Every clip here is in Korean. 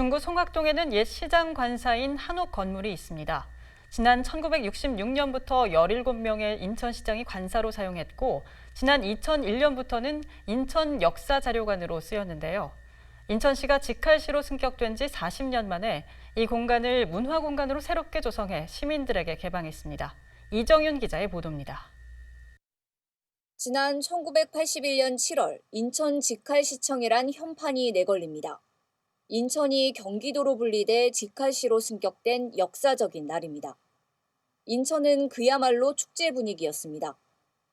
중구 송악동에는 옛 시장 관사인 한옥 건물이 있습니다. 지난 1966년부터 17명의 인천시장이 관사로 사용했고 지난 2001년부터는 인천 역사자료관으로 쓰였는데요. 인천시가 직할시로 승격된 지 40년 만에 이 공간을 문화공간으로 새롭게 조성해 시민들에게 개방했습니다. 이정윤 기자의 보도입니다. 지난 1981년 7월 인천 직할시청이란 현판이 내걸립니다. 인천이 경기도로 분리돼 직할시로 승격된 역사적인 날입니다. 인천은 그야말로 축제 분위기였습니다.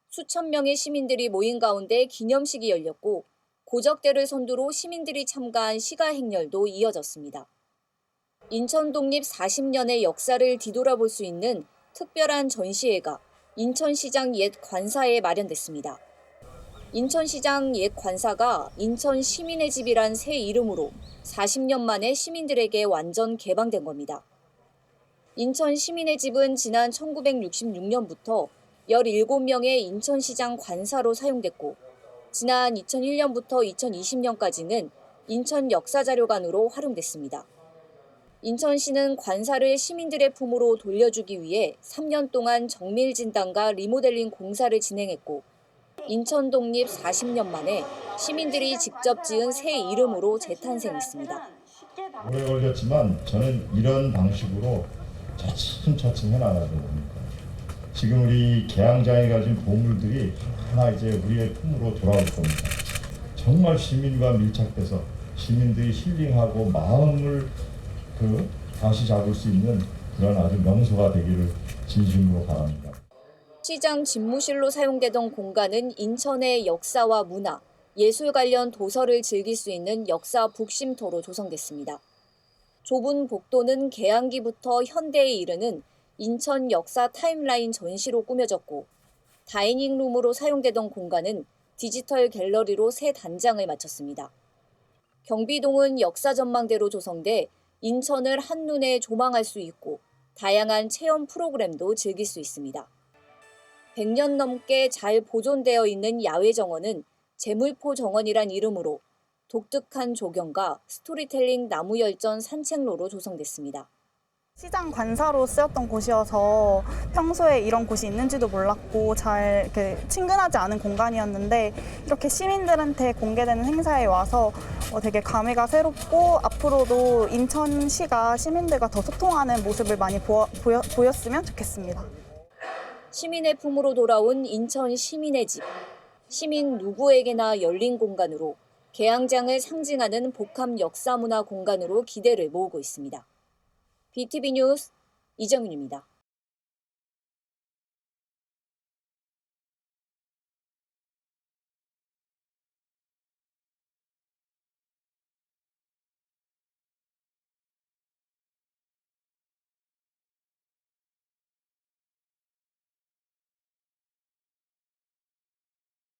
수천 명의 시민들이 모인 가운데 기념식이 열렸고 고적대를 선두로 시민들이 참가한 시가 행렬도 이어졌습니다. 인천 독립 40년의 역사를 뒤돌아볼 수 있는 특별한 전시회가 인천시장 옛 관사에 마련됐습니다. 인천시장 옛 관사가 인천 시민의 집이란 새 이름으로 40년 만에 시민들에게 완전 개방된 겁니다. 인천 시민의 집은 지난 1966년부터 17명의 인천시장 관사로 사용됐고 지난 2001년부터 2020년까지는 인천 역사자료관으로 활용됐습니다. 인천시는 관사를 시민들의 품으로 돌려주기 위해 3년 동안 정밀 진단과 리모델링 공사를 진행했고 인천 독립 40년 만에 시민들이 직접 지은 새 이름으로 재탄생했습니다. 오래 걸렸지만 저는 이런 방식으로 차츰차츰 해나가는 겁니다. 지금 우리 개항장이 가진 보물들이 하나 이제 우리의 품으로 돌아올 겁니다. 정말 시민과 밀착돼서 시민들이 힐링하고 마음을 그 다시 잡을 수 있는 그런 아주 명소가 되기를 진심으로 바랍니다. 시장 집무실로 사용되던 공간은 인천의 역사와 문화, 예술 관련 도서를 즐길 수 있는 역사 북심터로 조성됐습니다. 좁은 복도는 개항기부터 현대에 이르는 인천 역사 타임라인 전시로 꾸며졌고 다이닝룸으로 사용되던 공간은 디지털 갤러리로 새 단장을 마쳤습니다. 경비동은 역사 전망대로 조성돼 인천을 한눈에 조망할 수 있고 다양한 체험 프로그램도 즐길 수 있습니다. 100년 넘게 잘 보존되어 있는 야외 정원은 재물포 정원이란 이름으로 독특한 조경과 스토리텔링 나무열전 산책로로 조성됐습니다. 시장 관사로 쓰였던 곳이어서 평소에 이런 곳이 있는지도 몰랐고 잘 이렇게 친근하지 않은 공간이었는데 이렇게 시민들한테 공개되는 행사에 와서 어, 되게 감회가 새롭고 앞으로도 인천시가 시민들과 더 소통하는 모습을 많이 보였으면 좋겠습니다. 시민의 품으로 돌아온 인천 시민의 집. 시민 누구에게나 열린 공간으로 개항장을 상징하는 복합 역사문화 공간으로 기대를 모으고 있습니다. BTV 뉴스 이정윤입니다.